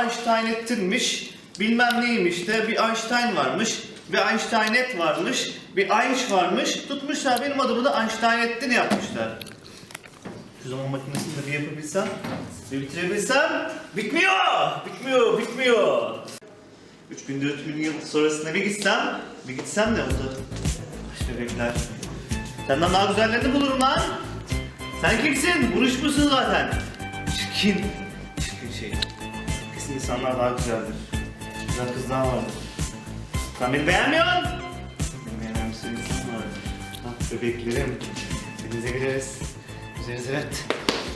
Amcamın adı Einsteinettin'miş. Bilmem neymiş de bir Einstein varmış. Bir Einsteinet varmış. Bir Einsch varmış. Tutmuşlar benim adımı da Einsteinettin yapmışlar. Şu zaman makinesini de bir yapabilsem, bir bitirebilsem bitmiyor, bitmiyor, bitmiyor. Üç gün, dört gün yıl sonrasında bir gitsem, bir gitsem de o da Baş bebekler. Senden daha güzellerini bulurum lan. Sen kimsin? Buruşmuşsun zaten. Çirkin, insanlar daha güzeldir. Güzel kızlar vardır. Sen beni beğenmiyorsun. Beni beğenen bir sürü insan var. Ah bebeklerim. Denize gireriz. Güzeliz evet.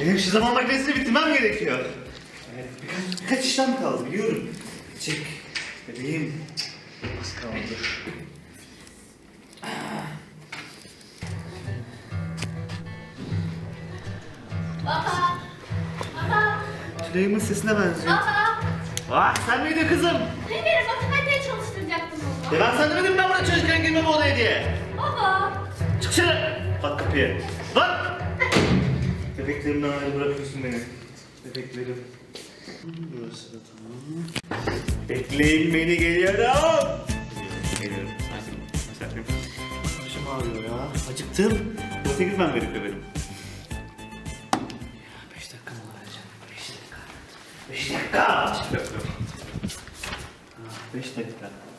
Benim şu zaman makinesini bitirmem gerekiyor. Evet, birkaç, birkaç işlem kaldı biliyorum. Çek. Bebeğim. Az kaldı. Baba. Baba. Tülay'ımın sesine benziyor. Baba. Ah sen miydin kızım? Beni matematiğe çalıştıracaktın baba. Ya ben sana demedim ben burada çalışırken girmem o odaya diye. Baba. Çık dışarı. Bak kapıya. Bak. Bebeklerimden ayrı bırakıyorsun beni. Bebeklerim. Burası da tamam. Bekleyin beni geliyorum. Geliyorum. Sakin. Başım ağrıyor ya. Acıktım. Tuvalete gitmem gerekiyor benim. 5 dakika mı vereceğim? 5 dakika. 5 dakika. 5 dakika. Beyaz Gül!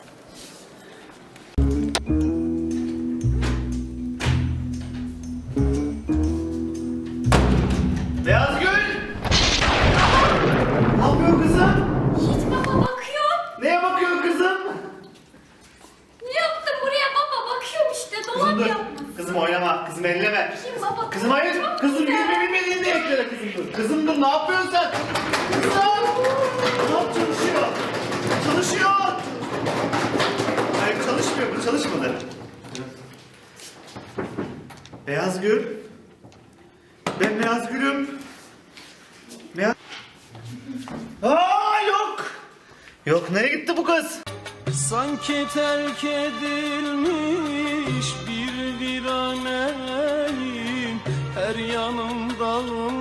Yok nereye gitti bu kız? Sanki terk edilmiş bir viraneyim Her yanım dağılmış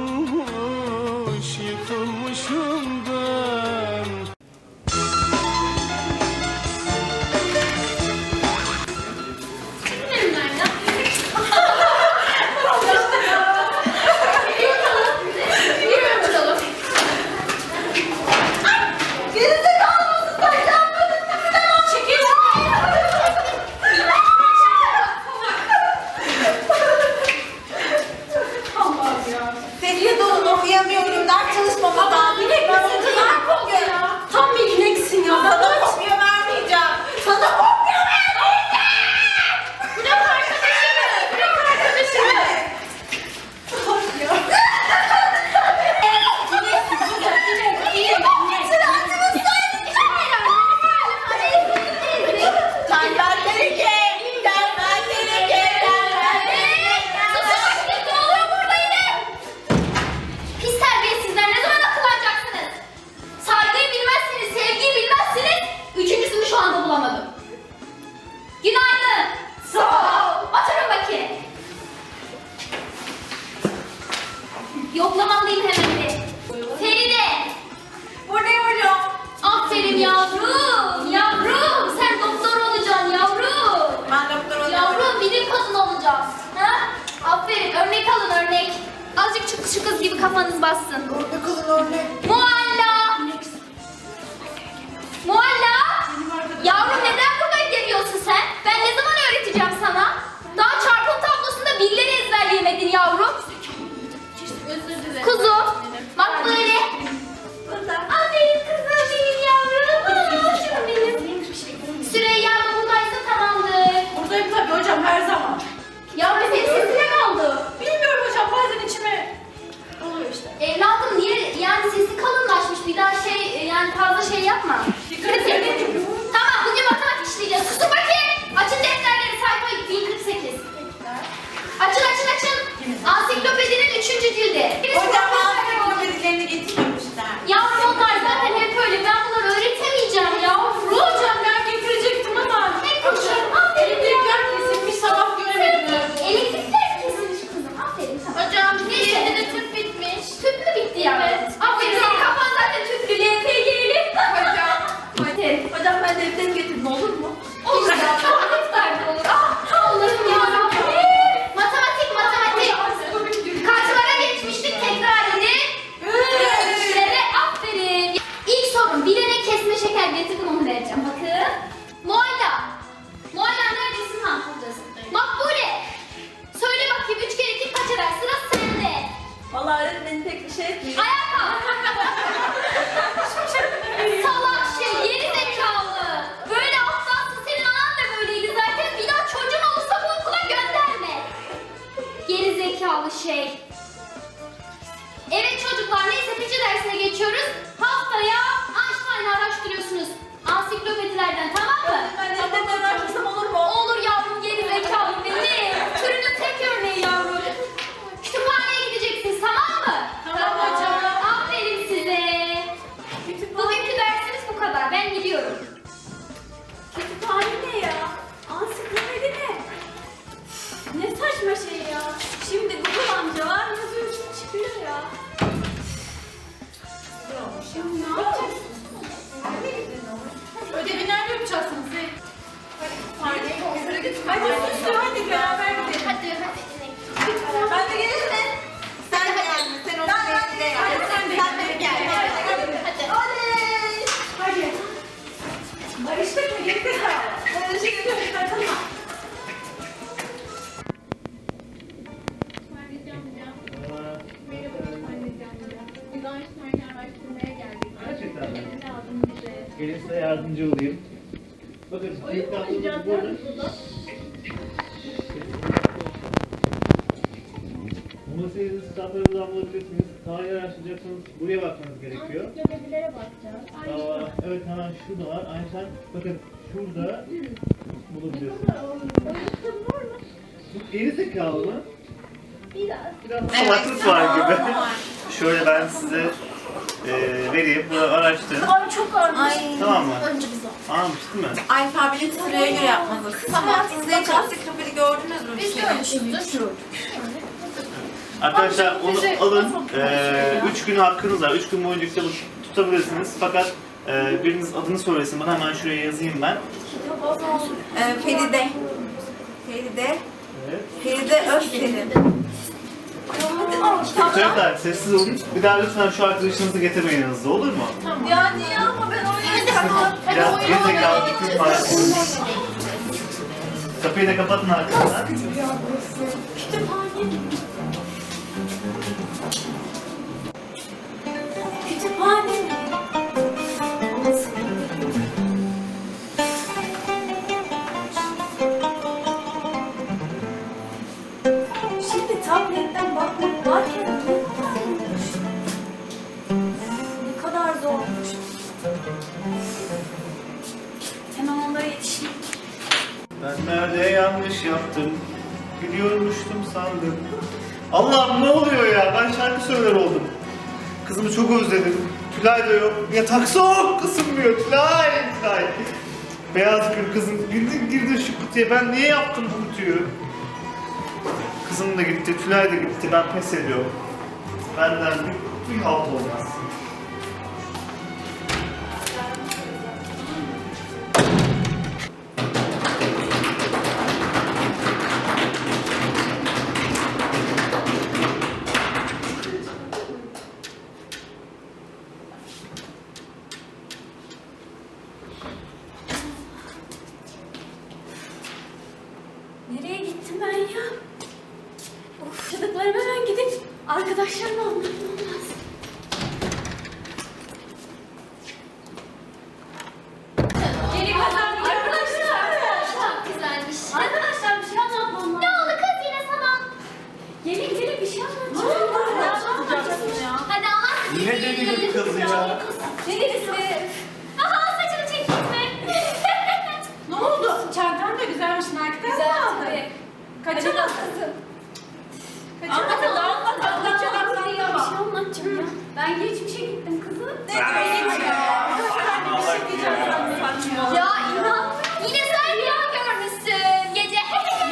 size yardımcı olayım. Bakın ilk tablomuz burada. Bunu sevdiğiniz kitaplarınızdan bulabilirsiniz. Tarih araştıracaksanız buraya bakmanız gerekiyor. Ansiklopedilere bakacağız. Aa, evet hemen şurada var. Einstein bakın şurada bulabiliyorsunuz. Bu geri zekalı mı? Biraz. Biraz salaklık var gibi. Şöyle ben size e, vereyim. Bunu araştırın. Ay. Tamam mı? Önce biz o. Anlamış değil mi? Alfabeyi sıraya göre yapmanız. Siz hayatınızda hiç ansiklopedi gördünüz mü? Biz şey? görmüşüzdür. Arkadaşlar onu alın. Ee, üç gün hakkınız var. Üç gün boyunca kitabı tutabilirsiniz. Fakat e, biriniz adını söylesin. Bana hemen şuraya yazayım ben. Ee, Feride. Feride. Evet. Feride Özselin. Çocuklar sessiz olun. Bir daha lütfen şu arkadaşınızı getirmeyin yanınızda olur mu? Ya niye ama ben oynayacağım. Biraz gerizekalı bir kız var. Kapıyı da kapatın arkadan. Kütüphane mi? Sandım. Allah'ım ne oluyor ya? Ben şarkı söyler oldum. Kızımı çok özledim. Tülay da yok. Yatak soğuk ısınmıyor. Tülay, Tülay. Beyaz gül kızım girdin girdin şu kutuya. Ben niye yaptım bu kutuyu? Kızım da gitti, Tülay da gitti. Ben pes ediyorum. Benden bir, bir halt olmaz. Kaça aldın? Kaça aldın? Anlat anlat. Anlatacağım bir şey anlatacağım ya. Ben geçmişe gittim kızım. Ne geçmiş ya? Bir şey diyeceğim sana ya inan. Yine sen rüya görmüşsün gece.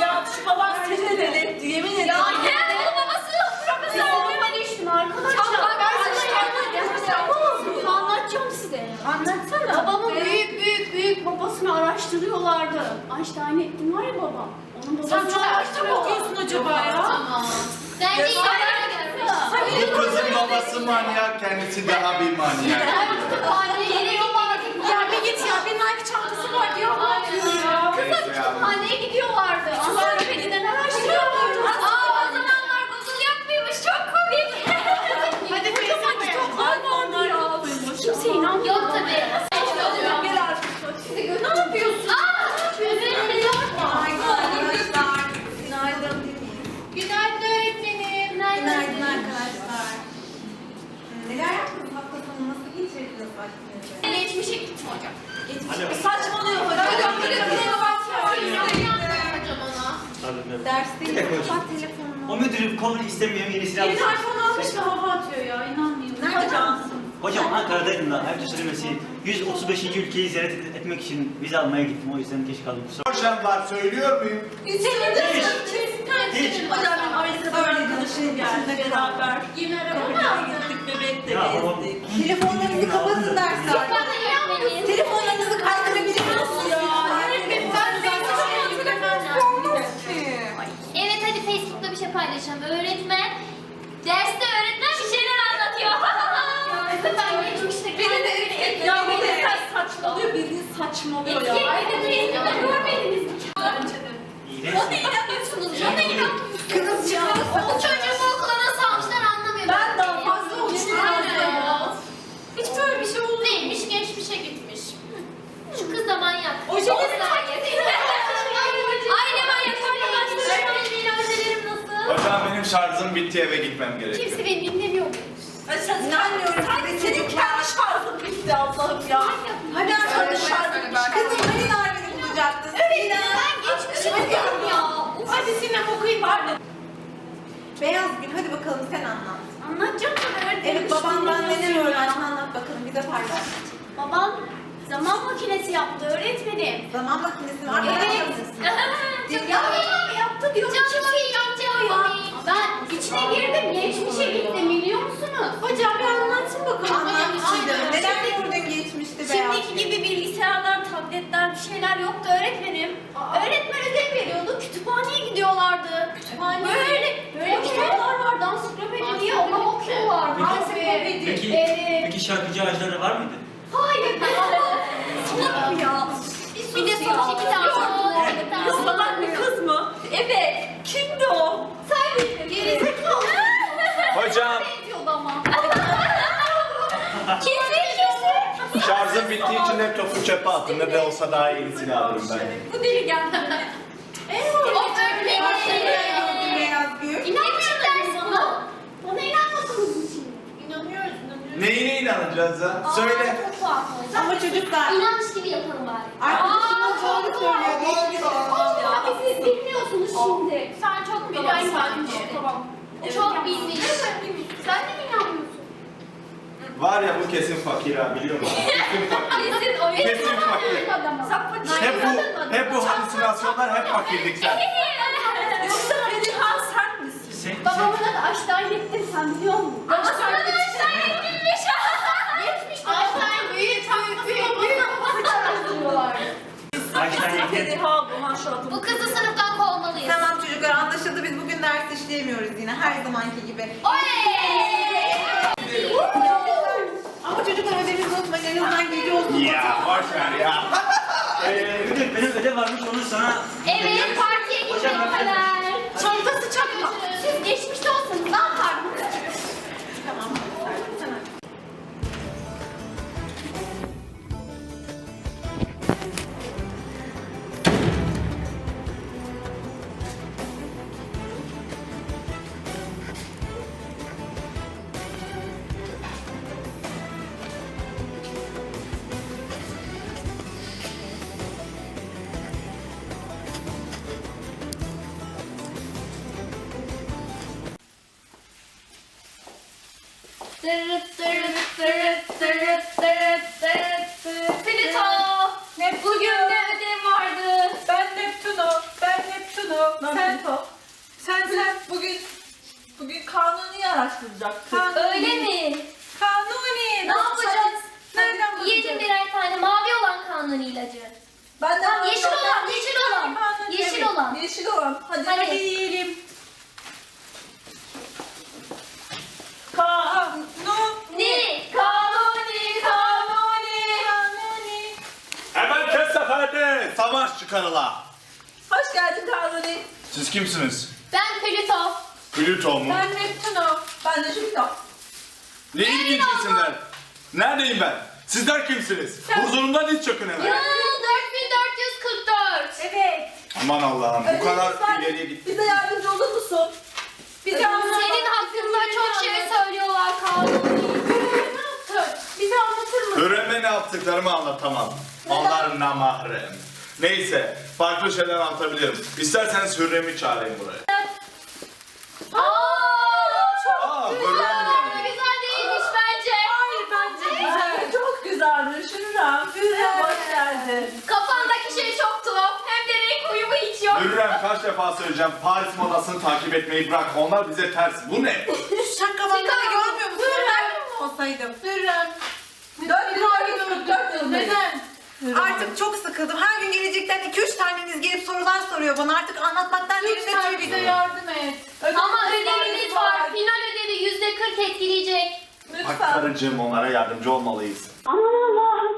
Ya şu babam seni dedi. Yemin ederim. ya gel o babası profesör olmaya düştüm arkadaşlar. Ben size anlatacağım size. Anlatsana. Babamın büyük büyük büyük babasını araştırıyorlardı. Einstein'in var ya babam. Sen çok başta mı okuyorsun acaba ya? Tamam. Bence iyi Bu kızın babası manyak, kendisi daha bir manyak. Ya bir git ya. Bir Nike çantası var diyor. Ne yapıyorsun ya? Kızım kütüphaneye gidiyorlardı. Ansiklopediden araştırıyorlardı. Aa o zamanlar hocam. Geçmiş. Saçmalıyor hocam. Hocam telefonuna bakmıyor. Dersteyim. Bak. O müdürüm kabul istemiyorum yenisini almış. Yeni iPhone almış da hava atıyor ya inanmıyorum. Nerede cansın? Hocam Ankara'daydım da ayıpça söylemesi 135. ülkeyi ziyaret etmek için vize almaya gittim o yüzden geç kaldım. Hocam var söylüyor muyum? Hiç. Hiç. Hocam benim ailesi böyle tanışım geldi beraber. Yemin ederim mı Kafede aldın? gittik, bebek de Ya babam- gezdik. Telefonlarınızı kapatın dersler. Ben de inanmıyorum. Telefonlarınızı kaydırabilirsiniz ya. Evet hadi Facebook'ta bir şey paylaşalım. Öğretmen derste öğretmen bir şeyler anlatıyor. ben geçmişte Beni de et, ya bu da saçmalıyor, bildiğin saçmalıyor ya. Aynen Facebook'ta görmediniz mi? Bana inanıyorsunuz. Bana inanmıyorsunuz. Kızcağız. O çocuğu okula nasıl almışlar anlamıyorum. Ben daha fazla uçurum ya. Hiç böyle bir şey oldu. Neymiş geçmişe gitmiş. Şu kız da manyak. O şey Çok manyak. Aynı manyak arkadaşlar. Öğretmenim öğrencilerim nasıl? Hocam benim şarjım bitti eve gitmem gerekiyor. Kimse beni dinlemiyor? İnanmıyorum. Sen, senin kendi şarjın bitti Allah'ım ya. Hadi arkadaş şarjın bitti. Kızım hani nargile bulacaktın? Evet. Ben geçmişe gidiyorum ya. Hadi Sinem okuyayım bari. Beyaz Gül hadi bakalım sen anlat. Anlatacağım öğretmenim. Evet babandan neler öğrendin anlat bakalım bize paylaş. Babam zaman makinesi yaptı öğretmenim. Zaman makinesi var. Evet. Ya ya yaptı diyorum. Çok iyi yapacağım. Ben içine girdim, geçmişe gittim biliyor musunuz? Hocam bir anlatsın bakalım. Anlat şimdi. Aynen. Neler Şimdi- gördün geçmişte Beyaz Şimdiki gibi bilgisayarlar, tabletler bir şeyler yoktu öğretmenim. Öğretmen ödev veriyordu, kütüphaneye gidiyorlardı. Böyle, böyle kitaplar vardı, ansiklopedi diye ona bakıyorlardı. Ansiklopedi. Peki, Evet. peki şarkıcı ağaçları var mıydı? Hayır, salak ya. Bir de salak İki bir tane tane. oldu. Salak bir kız mı? Evet. Kimdi o? Sen bildin. Gerizekalı. Hocam ama. Kesin. Şarjım bittiği için laptopu çöpe attım. Ne de olsa daha yenisini alırım ben. Bu deli geldi. Evet. gördün Beyaz Gül? İnanmıyorum dersin buna. Bana inanmadınız için. İnanıyoruz, inanıyoruz. Neyine inanacağız ha? Söyle. Çok farklı. Ama çocuklar İnanmış gibi yapalım bari. arkadaşımız doğru söylüyor. Geçmiş olsun. Abi siz bilmiyorsunuz şimdi. Sen çok biliyorsun. Tamam. O çok bilmiş. Sen de mi inanmıyorsun? Var ya bu kesin fakir ha biliyor musun? Kesin fakir. Kesin o Kesin fakir. Hep bu, hep bu halüsinasyonlar hep fakirlik sen. Yoksa Fediha sen misin? Sen, Babamın adı Aştan Yettin sen biliyor musun? Ama sana da Einstein Yetmiş. Yetmiş. Aştan büyük büyük büyük büyük. Einstein yedi. Bu kızı sınıftan kovmalıyız. Tamam çocuklar anlaşıldı biz bugün ders işleyemiyoruz yine her zamanki gibi. Oley! Çocuklar ödevinizi unutmayın en azından gece olsun. Ya boş ver ya. Ee, müdür benim ödev varmış onu sana... Evet, partiye gitmek kadar. Çantası çakma. Siz geçmişte olsanız ne yapardınız? third, third, third. Savaş çıkarıla. Hoş geldin Kanuni. Siz kimsiniz? Ben Plüto. Plüto mu? Ben Neptuno. Ben de Jüpiter. Ne ilginç isimler. Neredeyim ben? Sizler kimsiniz? Huzurumdan hiç çakın Yıl hemen. 4444. Evet. Aman Allah'ım bu kadar ileriye git. Bize yardımcı olur musun? Bize anlat. Senin hakkında çok şey söylüyorlar kanuni. Bize anlatır mısın? Hürrem'e ne yaptıklarımı anlatamam. Onlar namahrem. Neyse, farklı şeyler anlatabilirim. İsterseniz Hürrem'i çağırayım buraya. Aa, çok Aa, Hürrem mi? güzel değilmiş bence. Hayır bence güzel. Çok güzelmiş Hürrem. Hürrem hoş geldin. Kafandaki şey çok tuhaf. Hem de renk uyumu hiç yok. Hürrem kaç defa söyleyeceğim Paris modasını takip etmeyi bırak. Onlar bize ters. Bu ne? Şaka Şakamanları Şaka- görmüyor musun? Hürrem. Hürrem olsaydım. Hürrem. Dört yıl oldu. Dört yıl. Neden? Artık çok sıkıldım. Her gün gelecekten 2-3 taneniz gelip sorular soruyor bana. Artık anlatmaktan elimde Lütfen bize yardım et. Ödevimiz Ama ödevimiz var. Final ödevi yüzde 40 etkileyecek. Bak karıcığım onlara yardımcı olmalıyız. Aman Allah'ım.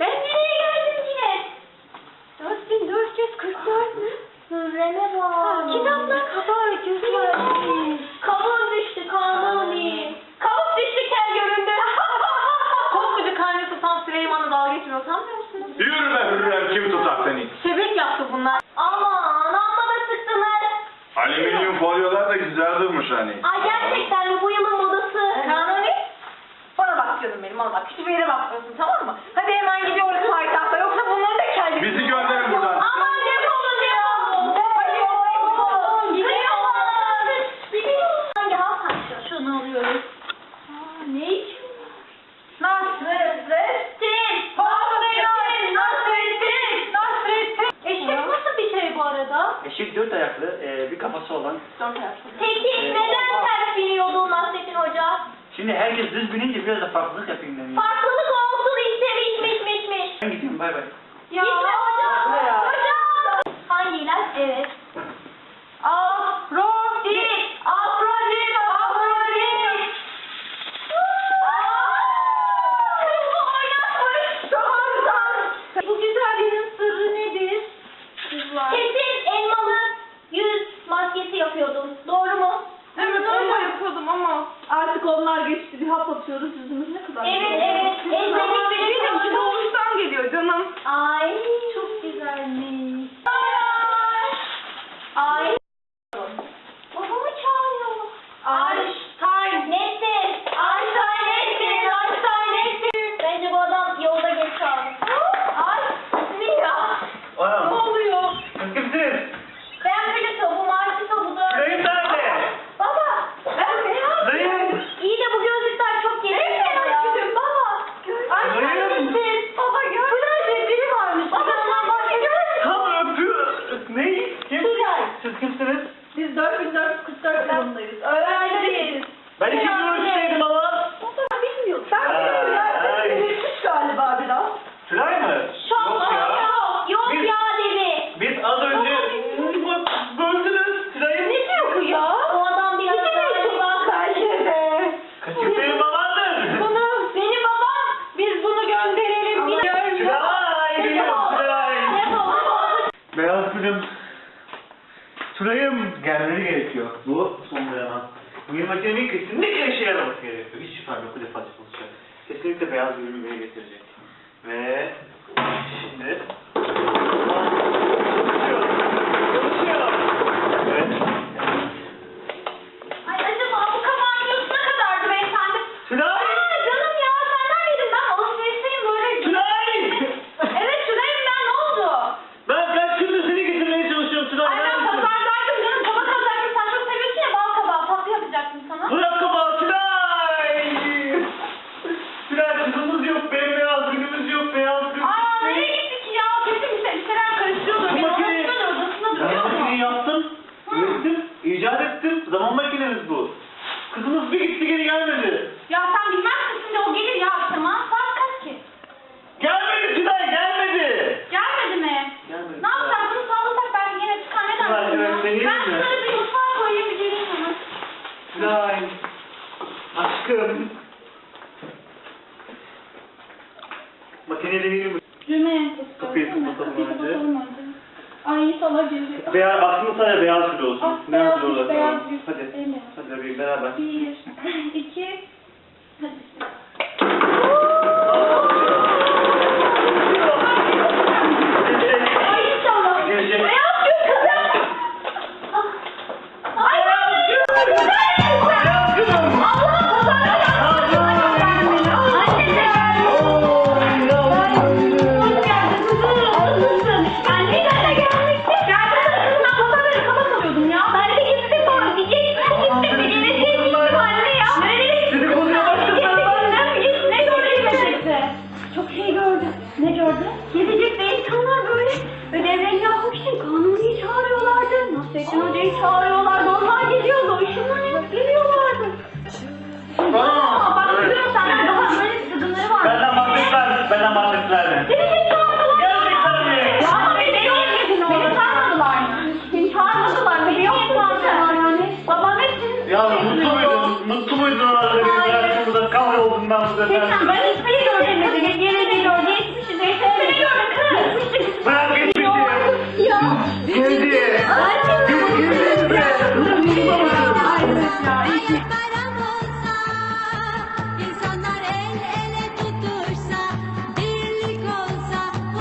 Ben nereye geldim yine? 4444 mü? Nurene var. Kitapta kaba öyküsü Süleyman'ı dalga geçmiyor sanmıyor musunuz? Yürü be Hürrem kim tutar seni? Şebek yaptı bunlar. Aman amma da sıktılar. Alüminyum folyolar da güzel durmuş hani. Ay gerçekten mi bu yılın modası? Kanuni. Bana bak canım benim ona bak. Hiçbir yere bakmıyorsun tamam mı? Hadi hemen gidiyoruz Hayta. olan. Peki ee, neden ters biniyordu Nasrettin Hoca? Şimdi herkes düz binince biraz da farklılık yapayım deniyor. Farklılık olsun istemiş miş miş miş. Ben gidiyorum bay bay. Ya. Gitme hocam. Hocam. Hangi ilaç? Evet. kapatıyoruz. Yüzümüz ne kadar? Evet, evet. Elbette. Gözlemin kesinlikle işe yaraması gerekiyor. Hiç şifam yok. Bu defa çalışacak. Kesinlikle beyaz bölümü getirecek. Ve şimdi Beyaz, aklını sana beyaz gül olsun. Ah, beyaz gül olsun. Beyaz gül. Hadi. Emre. Hadi bebeğim beraber. Bir, iki, hadi. için kanuniyi çağırıyorlardı. Nasrettin Hoca'yı çağırıyorlardı.